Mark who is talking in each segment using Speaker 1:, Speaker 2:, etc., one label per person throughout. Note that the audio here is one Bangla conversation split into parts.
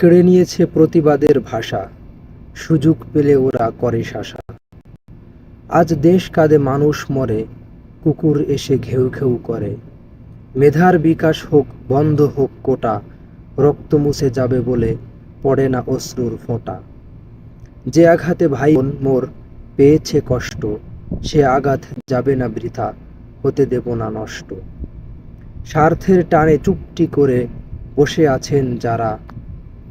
Speaker 1: কেড়ে নিয়েছে প্রতিবাদের ভাষা। সুযোগ পেলে ওরা করে শাসা। আজ দেশ কাঁদে, মানুষ মরে, কুকুর এসে ঘেউ ঘেউ করে। মেধার বিকাশ হোক, বন্ধ হোক কোটা, রক্ত মুছে যাবে বলে পড়ে না অশ্রুর ফোঁটা। যে আঘাতে ভাই মোর পেয়েছে কষ্ট, সে আঘাত যাবে না বৃথা, হতে দেব না নষ্ট। স্বার্থের টানে চুপটি করে বসে আছেন যারা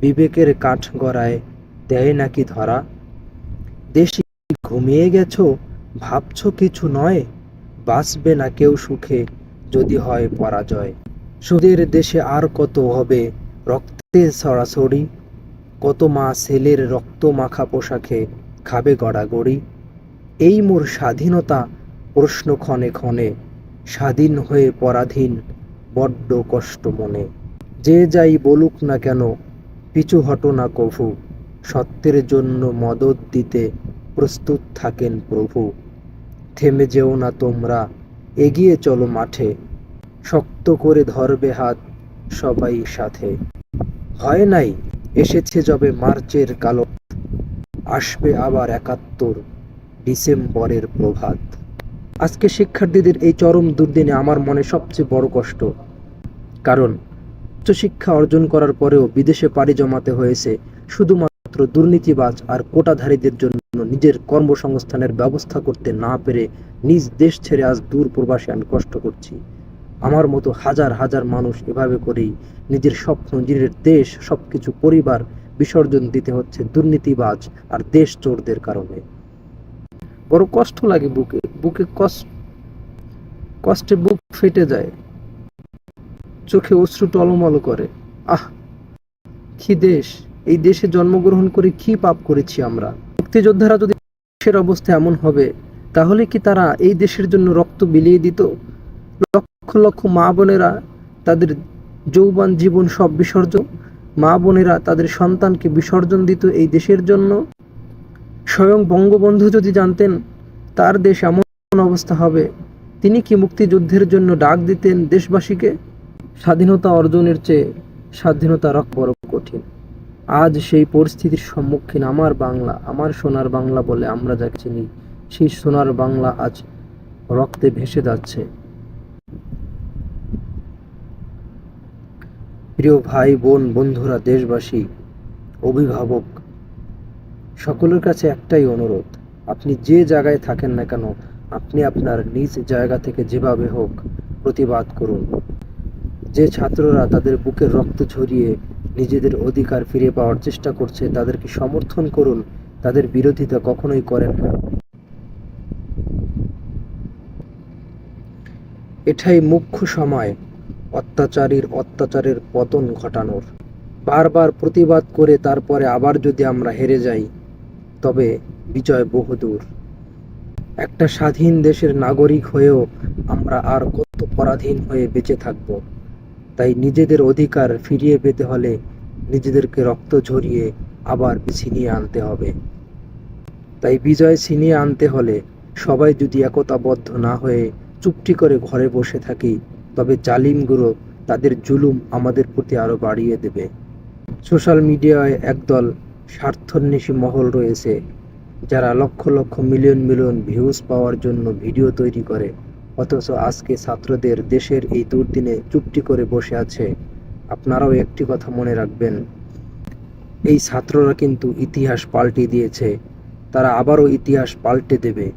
Speaker 1: বিবেকের কাঠ গড়ায় দেয় নাকি ধরা? দেশি ঘুমিয়ে গেছ? ভাবছ কিছু নয়? বাঁচবে না কেউ সুখে যদি হয় পরাজয়। সুদের দেশে আর কত হবে রক্তে সরাসরি? কত মা ছেলের রক্ত মাখা পোশাকে খাবে গড়াগড়ি? এই মোর স্বাধীনতা প্রশ্ন ক্ষণে ক্ষণে, স্বাধীন হয়ে পরাধীন বড্ড কষ্ট মনে। যে যাই বলুক না কেন পিছু হটো না কভু, সত্যের জন্য মদত দিতে প্রস্তুত থাকেন প্রভু। থেমে যেও না তোমরা, এগিয়ে চলো মাঠে, শক্ত করে ধরবে হাত সবাই সাথে। হয় নাই, এসেছে যবে মার্চের কালো, আসবে আবার একাত্তর ডিসেম্বরের প্রভাত। আজকে শিক্ষার্থীদের এই চরম দুর্দিনে আমার মনে সবচেয়ে বড় কষ্ট, কারণ উচ্চশিক্ষা অর্জন করার পরেও বিদেশে পাড়ি জমাতে হয়েছে, শুধুমাত্র দুর্নীতিবাজ আর কোটাধারীদের জন্য নিজের কর্মসংস্থানের ব্যবস্থা করতে না পেরে নিজ দেশ ছেড়ে আজ দূর প্রবাসে আমি কষ্ট করছি। আমার মতো হাজার হাজার মানুষ এভাবে করেই নিজের স্বপ্ন, নিজের দেশ, সবকিছু পরিবার বিসর্জন দিতে হচ্ছে দুর্নীতিবাজ আর দেশ চোরদের কারণে। বড় কষ্ট লাগে বুকে বুকে কষ্ট কষ্টে বুক ফেটে যায়। চোখে অশ্রু টলমল করে। আহ, কি দেশ? এই দেশে জন্মগ্রহণ করে কি পাপ করেছি আমরা? মুক্তিযোদ্ধারা যদি দেশের অবস্থা এমন হবে, তাহলে কি তারা এই দেশের জন্য রক্ত বিলিয়ে দিত? লক্ষ লক্ষ মা বোনেরা তাদের যৌবন জীবন সব বিসর্জন, মা বোনেরা তাদের সন্তানকে বিসর্জন দিত এই দেশের জন্য? স্বয়ং বঙ্গবন্ধু যদি জানতেন, তার দেশ এমন অবস্থা হবে, তিনি কি মুক্তিযুদ্ধের জন্য ডাক দিতেন দেশবাসীকে? স্বাধীনতা অর্জনের চেয়ে স্বাধীনতা রক বড় কঠিন। আজ সেই পরিস্থিতির সম্মুখীন আমার বাংলা, আমার সোনার বাংলা বলে আমরা যাকে চিনি, সেই সোনার বাংলা আজ রক্তে ভেসে যাচ্ছে। প্রিয় ভাই, বোন, বন্ধুরা, দেশবাসী, অভিভাবক, সকলের কাছে একটাই অনুরোধ, আপনি যে জায়গায় থাকেন না কেন, আপনি আপনার নিজ জায়গা থেকে যেভাবে হোক প্রতিবাদ করুন। যে ছাত্ররা তাদের বুকের রক্ত ঝরিয়ে নিজেদের অধিকার ফিরে পাওয়ার চেষ্টা করছে, তাদেরকে সমর্থন করুন। তাদের বিরোধিতা কখনোই করেন না। এটাই মুখ্য সময়, অত্যাচারীর অত্যাচারের পতন ঘটানোর। বারবার প্রতিবাদ করে তারপরে আবার যদি আমরা হেরে যাই, তবে বিজয় বহুদূর। একটা স্বাধীন দেশের নাগরিক হয়েও আমরা আর কত পরাধীন হয়ে বেঁচে থাকব? তাই নিজেদের অধিকার ফিরিয়ে পেতে হলে নিজেদেরকে রক্ত ঝরিয়ে আবার ছিনিয়ে আনতে হবে। তাই বিজয় ছিনিয়ে আনতে হলে সবাই যদি একতাবদ্ধ না হয়ে চুপটি করে ঘরে বসে থাকি, তবে জালিমগুলো তাদের জুলুম আমাদের প্রতি আরও বাড়িয়ে দেবে। সোশ্যাল মিডিয়ায় একদল স্বার্থন্বেষী মহল রয়েছে, যারা lakh lakh million million views পাওয়ার জন্য ভিডিও তৈরি করে। অথচ আজকে ছাত্রদের দেশের এই দুর্দিনে চুপটি করে বসে আছে। আপনারাও একটি কথা মনে রাখবেন। এই ছাত্ররা কিন্তু ইতিহাস পাল্টে দিয়েছে। তারা আবারও ইতিহাস পাল্টে দেবে।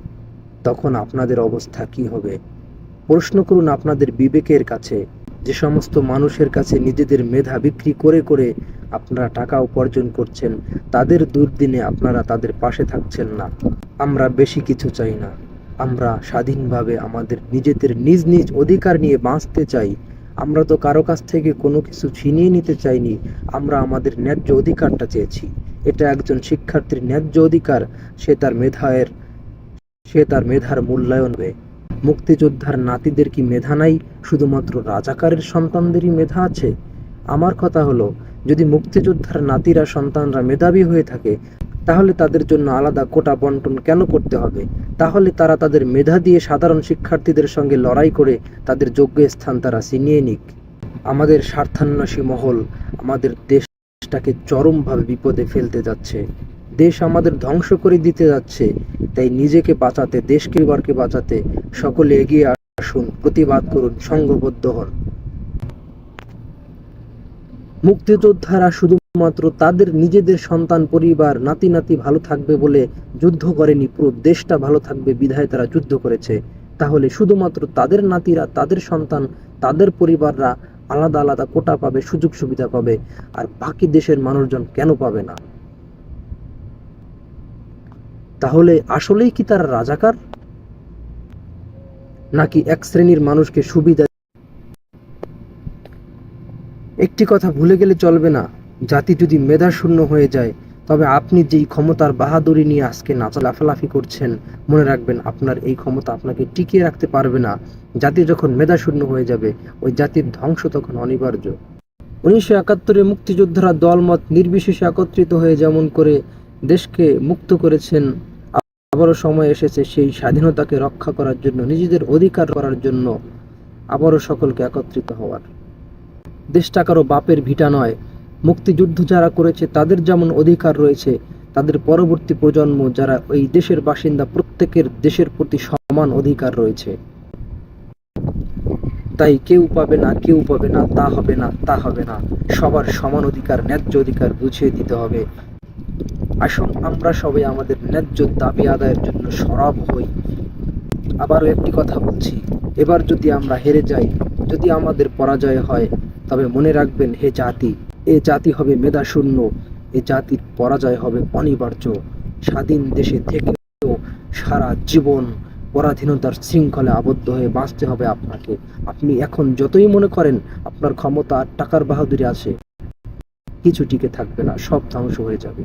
Speaker 1: তখন আপনাদের অবস্থা কি হবে? প্রশ্ন করুন আপনাদের বিবেকের কাছে। যে সমস্ত মানুষের কাছে নিজেদের মেধা বিক্রি করে করে আপনারা টাকা উপার্জন করছেন, তাদের দুর্দিনে আপনারা তাদের পাশে থাকছেন না। আমরা বেশি কিছু চাই না। আমরা স্বাধীনভাবে আমাদের নিজেদের নিজ নিজ অধিকার নিয়ে বাঁচতে চাই। আমরা তো কারও কাছ থেকে কোনো কিছু ছিনিয়ে নিতে চাইনি, আমরা আমাদের ন্যায্য অধিকারটা চেয়েছি। এটা একজন শিক্ষার্থীর ন্যায্য অধিকার, সে তার মেধায়ের, সে তার মেধার মূল্যায়ন হবে। মুক্তিযোদ্ধার নাতিদের কি মেধা নাই? শুধুমাত্র রাজাকারের সন্তানদেরই মেধা আছে? আমার কথা হলো, যদি মুক্তিযোদ্ধার নাতিরা সন্তানরা মেধাবী হয়ে থাকে তাহলে তাদের জন্য আলাদা কোটা বন্টন কেন করতে হবে? তাহলে তারা তাদের মেধা দিয়ে সাধারণ শিক্ষার্থীদের সঙ্গে লড়াই করে তাদের যোগ্য স্থান তারা ছিনিয়ে নিক। আমাদের স্বার্থান্বেষী মহল আমাদের দেশটাকে চরমভাবে বিপদে ফেলতে যাচ্ছে। দেশ আমাদের ধ্বংস করে দিতে যাচ্ছে। তাই নিজেকে বাঁচাতে, দেশকে বারকে বাঁচাতে সকলে এগিয়ে আসুন, প্রতিবাদ করুন, সংঘবদ্ধ হন। মুক্তিযোদ্ধারা শুধুমাত্র তাদের নিজেদের সন্তান, পরিবার, নাতি নাতি ভালো থাকবে বলে যুদ্ধ করেনি পুরো দেশটা ভালো থাকবে বিধায় তারা যুদ্ধ করেছে। তাহলে শুধুমাত্র তাদের নাতিরা, তাদের সন্তান, তাদের পরিবাররা আলাদা আলাদা কোটা পাবে, সুযোগ সুবিধা পাবে, আর বাকি দেশের মানুষজন কেন পাবে না? তাহলে আসলেই কি তারা রাজাকার? নাকি এক শ্রেণির মানুষকে সুবিধা একটি কথা ভুলে গেলে চলবে না। জাতি যদি মেধাশূন্য হয়ে যায়, তবে আপনি যেই ক্ষমতার বাহাদুরি নিয়ে আজকে নাচা লাফালাফি করছেন, মনে রাখবেন আপনার এই ক্ষমতা আপনাকে টিকিয়ে রাখতে পারবে না। জাতি যখন মেধাশূন্য হয়ে যাবে, ওই জাতির ধ্বংস তখন অনিবার্য। উনিশশো একাত্তরে মুক্তিযোদ্ধারা দলমত নির্বিশেষে একত্রিত হয়ে যেমন করে দেশকে মুক্ত করেছেন, আবারও সময় এসেছে সেই স্বাধীনতাকে রক্ষা করার জন্য, নিজেদের অধিকার করার জন্য আবারও সকলকে একত্রিত হওয়ার। দেশটা কারও বাপের ভিটা নয় মুক্তিযুদ্ধ যারা করেছে, তাদের যেমন অধিকার রয়েছে, তাদের পরবর্তী প্রজন্ম যারা এই দেশের বাসিন্দা, প্রত্যেকের দেশের প্রতি সমান অধিকার রয়েছে। তাই কেউ পাবে না, কেউ পাবে না, তা হবে না, তা হবে না। সবার সমান অধিকার, ন্যায্য অধিকার বুঝিয়ে দিতে হবে। আসুন, আমরা সবাই আমাদের ন্যায্য দাবি আদায়ের জন্য সরব হই। আবারও একটি কথা বলছি, এবার যদি আমরা হেরে যাই, যদি আমাদের পরাজয় হয়, তবে মনে রাখবেন, হে জাতি এ জাতি হবে মেধাশূন্য, এ জাতির পরাজয় হবে অনিবার্য। স্বাধীন দেশে থেকেও সারা জীবন পরাধীনতার শৃঙ্খলে আবদ্ধ হয়ে বাঁচতে হবে আপনাকে। আপনি এখন যতই মনে করেন, আপনার ক্ষমতা আর টাকার বাহাদুরি আছে। কিছু টিকে থাকবে না, সব ধ্বংস হয়ে যাবে।